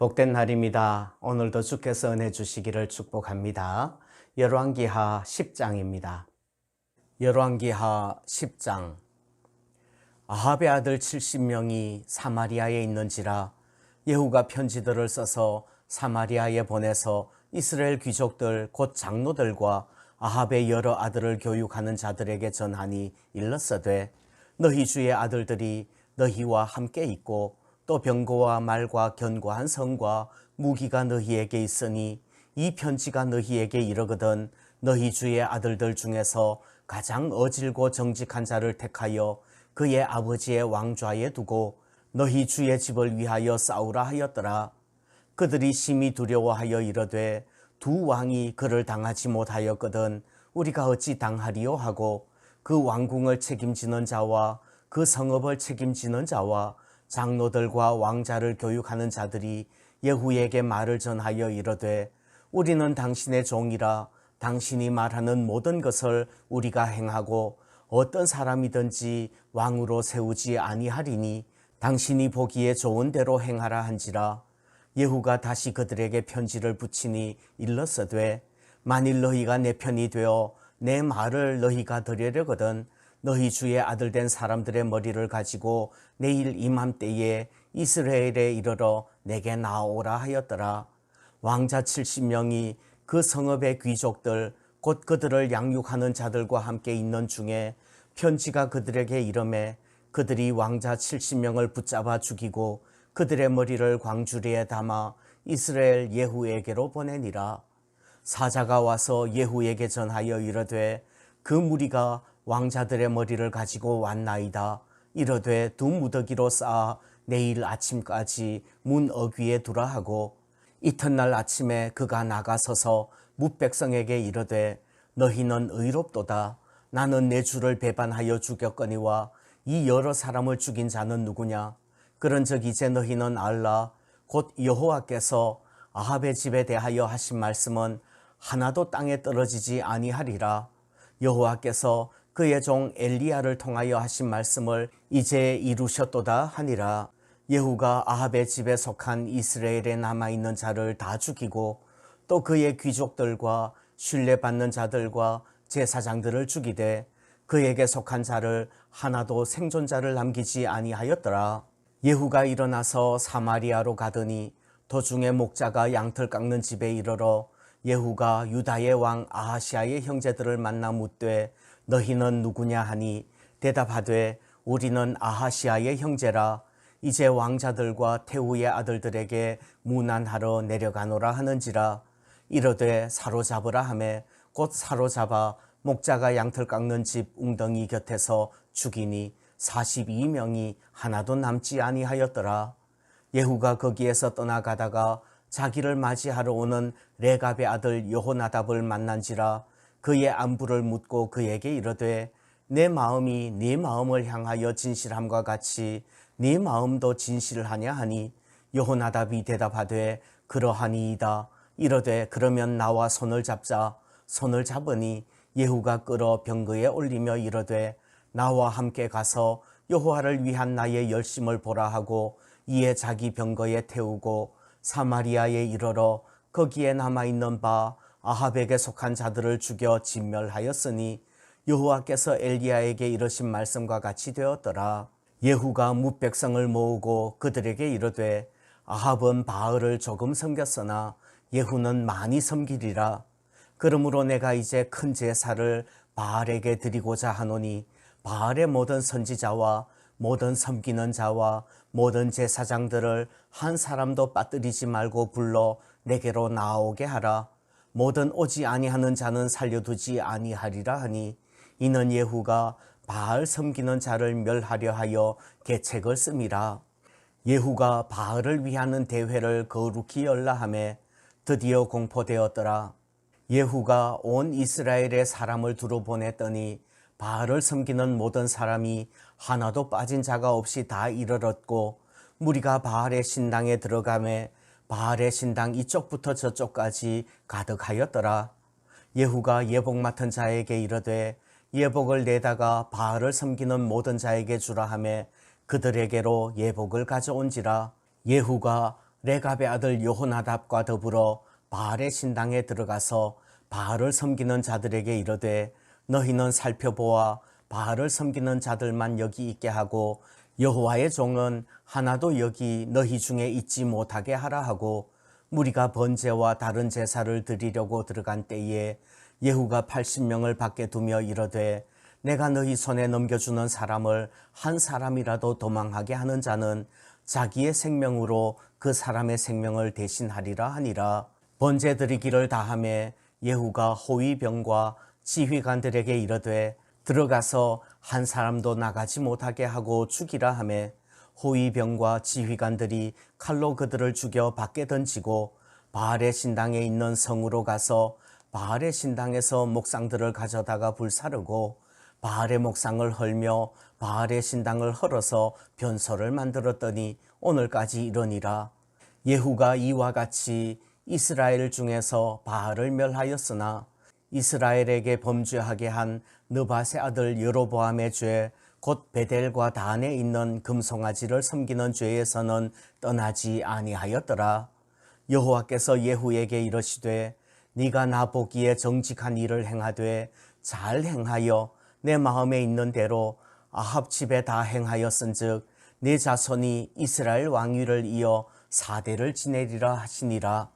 복된 날입니다. 오늘도 주께서 은혜 주시기를 축복합니다. 열왕기하 10장입니다. 열왕기하 10장 아합의 아들 70명이 사마리아에 있는지라 예후가 편지들을 써서 사마리아에 보내서 이스라엘 귀족들 곧 장로들과 아합의 여러 아들을 교육하는 자들에게 전하니 일렀어되 너희 주의 아들들이 너희와 함께 있고 또 병거와 말과 견고한 성과 무기가 너희에게 있으니 이 편지가 너희에게 이르거든 너희 주의 아들들 중에서 가장 어질고 정직한 자를 택하여 그의 아버지의 왕좌에 두고 너희 주의 집을 위하여 싸우라 하였더라. 그들이 심히 두려워하여 이르되 두 왕이 그를 당하지 못하였거든 우리가 어찌 당하리요 하고 그 왕궁을 책임지는 자와 그 성읍을 책임지는 자와 장로들과 왕자를 교육하는 자들이 예후에게 말을 전하여 이르되 우리는 당신의 종이라 당신이 말하는 모든 것을 우리가 행하고 어떤 사람이든지 왕으로 세우지 아니하리니 당신이 보기에 좋은 대로 행하라 한지라. 예후가 다시 그들에게 편지를 붙이니 일렀어되 만일 너희가 내 편이 되어 내 말을 너희가 들으려거든 너희 주의 아들 된 사람들의 머리를 가지고 내일 이맘때에 이스라엘에 이르러 내게 나오라 하였더라. 왕자 70명이 그 성읍의 귀족들 곧 그들을 양육하는 자들과 함께 있는 중에 편지가 그들에게 이름에 그들이 왕자 70명을 붙잡아 죽이고 그들의 머리를 광주리에 담아 이스라엘 예후에게로 보내니라. 사자가 와서 예후에게 전하여 이르되 그 무리가 왕자들의 머리를 가지고 왔나이다. 이르되 두 무더기로 쌓아 내일 아침까지 문 어귀에 두라 하고 이튿날 아침에 그가 나가서서 무백성에게 이르되 너희는 의롭도다. 나는 내 주를 배반하여 죽였거니와 이 여러 사람을 죽인 자는 누구냐? 그런즉 이제 너희는 알라 곧 여호와께서 아합의 집에 대하여 하신 말씀은 하나도 땅에 떨어지지 아니하리라. 여호와께서 그의 종 엘리야를 통하여 하신 말씀을 이제 이루셨도다 하니라. 예후가 아합의 집에 속한 이스라엘에 남아 있는 자를 다 죽이고 또 그의 귀족들과 신뢰받는 자들과 제사장들을 죽이되 그에게 속한 자를 하나도 생존자를 남기지 아니하였더라. 예후가 일어나서 사마리아로 가더니 도중에 목자가 양털 깎는 집에 이르러 예후가 유다의 왕 아하시아의 형제들을 만나 묻되 너희는 누구냐 하니 대답하되 우리는 아하시아의 형제라. 이제 왕자들과 태후의 아들들에게 무난하러 내려가노라 하는지라. 이르되 사로잡으라 하매 곧 사로잡아 목자가 양털 깎는 집 웅덩이 곁에서 죽이니 42명이 하나도 남지 아니하였더라. 예후가 거기에서 떠나가다가 자기를 맞이하러 오는 레갑의 아들 여호나답을 만난지라 그의 안부를 묻고 그에게 이르되 내 마음이 네 마음을 향하여 진실함과 같이 네 마음도 진실하냐 하니? 여호나답이 대답하되 그러하니이다. 이르되 그러면 나와 손을 잡자. 손을 잡으니 예후가 끌어 병거에 올리며 이르되 나와 함께 가서 여호와를 위한 나의 열심을 보라 하고 이에 자기 병거에 태우고 사마리아에 이르러 거기에 남아 있는 바 아합에게 속한 자들을 죽여 진멸하였으니 여호와께서 엘리야에게 이르신 말씀과 같이 되었더라. 예후가 무백성을 모으고 그들에게 이르되 아합은 바알을 조금 섬겼으나 예후는 많이 섬기리라. 그러므로 내가 이제 큰 제사를 바알에게 드리고자 하노니 바알의 모든 선지자와 모든 섬기는 자와 모든 제사장들을 한 사람도 빠뜨리지 말고 불러 내게로 나오게 하라. 모든 오지 아니하는 자는 살려두지 아니하리라 하니 이는 예후가 바알 섬기는 자를 멸하려 하여 계책을 씁니다. 예후가 바알을 위하는 대회를 거룩히 열라 하매 드디어 공포되었더라. 예후가 온 이스라엘의 사람을 두루 보냈더니 바알을 섬기는 모든 사람이 하나도 빠진 자가 없이 다 이르렀고 무리가 바알의 신당에 들어가매 바알의 신당 이쪽부터 저쪽까지 가득하였더라. 예후가 예복 맡은 자에게 이르되 예복을 내다가 바알을 섬기는 모든 자에게 주라 하매 그들에게로 예복을 가져온지라 예후가 레갑의 아들 요호나답과 더불어 바알의 신당에 들어가서 바알을 섬기는 자들에게 이르되 너희는 살펴보아 바알을 섬기는 자들만 여기 있게 하고 여호와의 종은 하나도 여기 너희 중에 있지 못하게 하라 하고 무리가 번제와 다른 제사를 드리려고 들어간 때에 예후가 80명을 밖에 두며 이르되 내가 너희 손에 넘겨주는 사람을 한 사람이라도 도망하게 하는 자는 자기의 생명으로 그 사람의 생명을 대신하리라 하니라. 번제 드리기를 다함에 예후가 호위병과 지휘관들에게 이르되 들어가서 한 사람도 나가지 못하게 하고 죽이라 하매 호위병과 지휘관들이 칼로 그들을 죽여 밖에 던지고 바알의 신당에 있는 성으로 가서 바알의 신당에서 목상들을 가져다가 불사르고 바알의 목상을 헐며 바알의 신당을 헐어서 변소를 만들었더니 오늘까지 이러니라. 예후가 이와 같이 이스라엘 중에서 바알을 멸하였으나 이스라엘에게 범죄하게 한 느바세 아들 여로보암의 죄, 곧 베델과 단에 있는 금송아지를 섬기는 죄에서는 떠나지 아니하였더라. 여호와께서 예후에게 이르시되 네가 나 보기에 정직한 일을 행하되 잘 행하여 내 마음에 있는 대로 아합 집에 다 행하였은즉 네 자손이 이스라엘 왕위를 이어 사대를 지내리라 하시니라.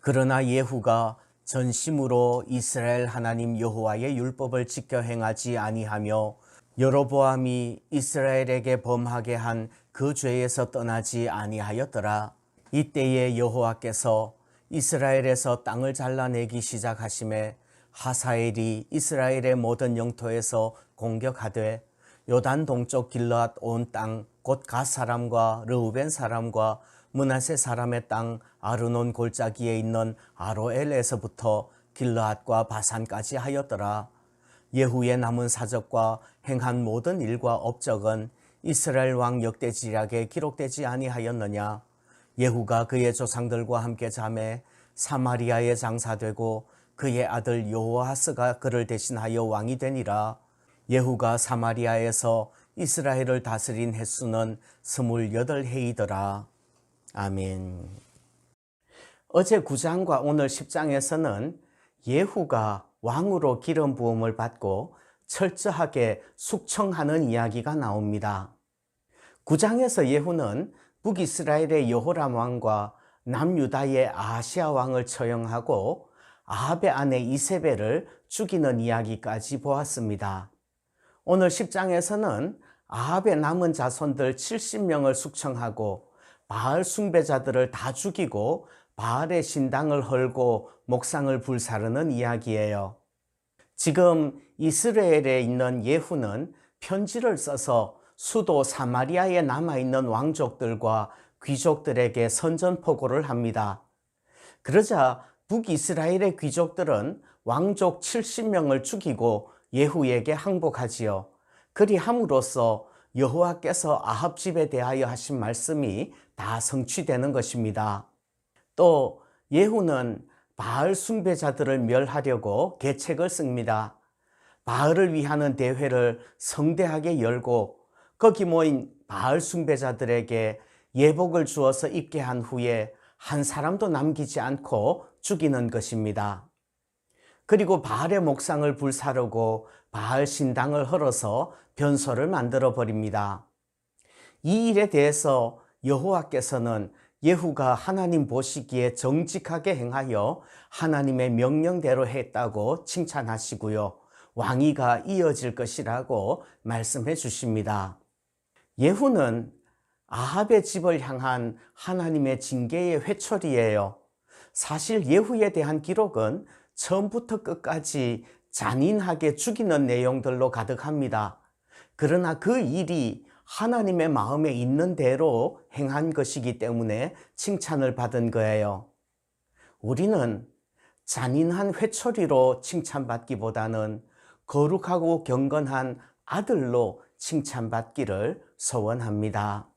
그러나 예후가 전심으로 이스라엘 하나님 여호와의 율법을 지켜 행하지 아니하며 여로보암이 이스라엘에게 범하게 한 그 죄에서 떠나지 아니하였더라. 이때에 여호와께서 이스라엘에서 땅을 잘라내기 시작하심에 하사엘이 이스라엘의 모든 영토에서 공격하되 요단 동쪽 길르앗 온 땅 곧 갓 사람과 르우벤 사람과 문하세 사람의 땅 아르논 골짜기에 있는 아로엘에서부터 길르앗과 바산까지 하였더라. 예후의 남은 사적과 행한 모든 일과 업적은 이스라엘 왕 역대지략에 기록되지 아니하였느냐. 예후가 그의 조상들과 함께 잠에 사마리아에 장사되고 그의 아들 여호아스가 그를 대신하여 왕이 되니라. 예후가 사마리아에서 이스라엘을 다스린 횟수는 스물여덟 해이더라. 아멘. 어제 9장과 오늘 10장에서는 예후가 왕으로 기름 부음을 받고 철저하게 숙청하는 이야기가 나옵니다. 9장에서 예후는 북이스라엘의 여호람 왕과 남유다의 아시아 왕을 처형하고 아합의 아내 이세벨을 죽이는 이야기까지 보았습니다. 오늘 10장에서는 아합의 남은 자손들 70명을 숙청하고 바알 숭배자들을 다 죽이고 바알의 신당을 헐고 목상을 불사르는 이야기예요. 지금 이스라엘에 있는 예후는 편지를 써서 수도 사마리아에 남아있는 왕족들과 귀족들에게 선전포고를 합니다. 그러자 북이스라엘의 귀족들은 왕족 70명을 죽이고 예후에게 항복하지요. 그리 함으로써 여호와께서 아합 집에 대하여 하신 말씀이 다 성취되는 것입니다. 또 예후는 바알 숭배자들을 멸하려고 계책을 씁니다. 바알을 위하는 대회를 성대하게 열고 거기 모인 바알 숭배자들에게 예복을 주어서 입게 한 후에 한 사람도 남기지 않고 죽이는 것입니다. 그리고 바알의 목상을 불사르고 바알 신당을 헐어서 변소를 만들어 버립니다. 이 일에 대해서 여호와께서는 예후가 하나님 보시기에 정직하게 행하여 하나님의 명령대로 했다고 칭찬하시고요. 왕위가 이어질 것이라고 말씀해 주십니다. 예후는 아합의 집을 향한 하나님의 징계의 회초리예요. 사실 예후에 대한 기록은 처음부터 끝까지 잔인하게 죽이는 내용들로 가득합니다. 그러나 그 일이 하나님의 마음에 있는 대로 행한 것이기 때문에 칭찬을 받은 거예요. 우리는 잔인한 회초리로 칭찬받기보다는 거룩하고 경건한 아들로 칭찬받기를 소원합니다.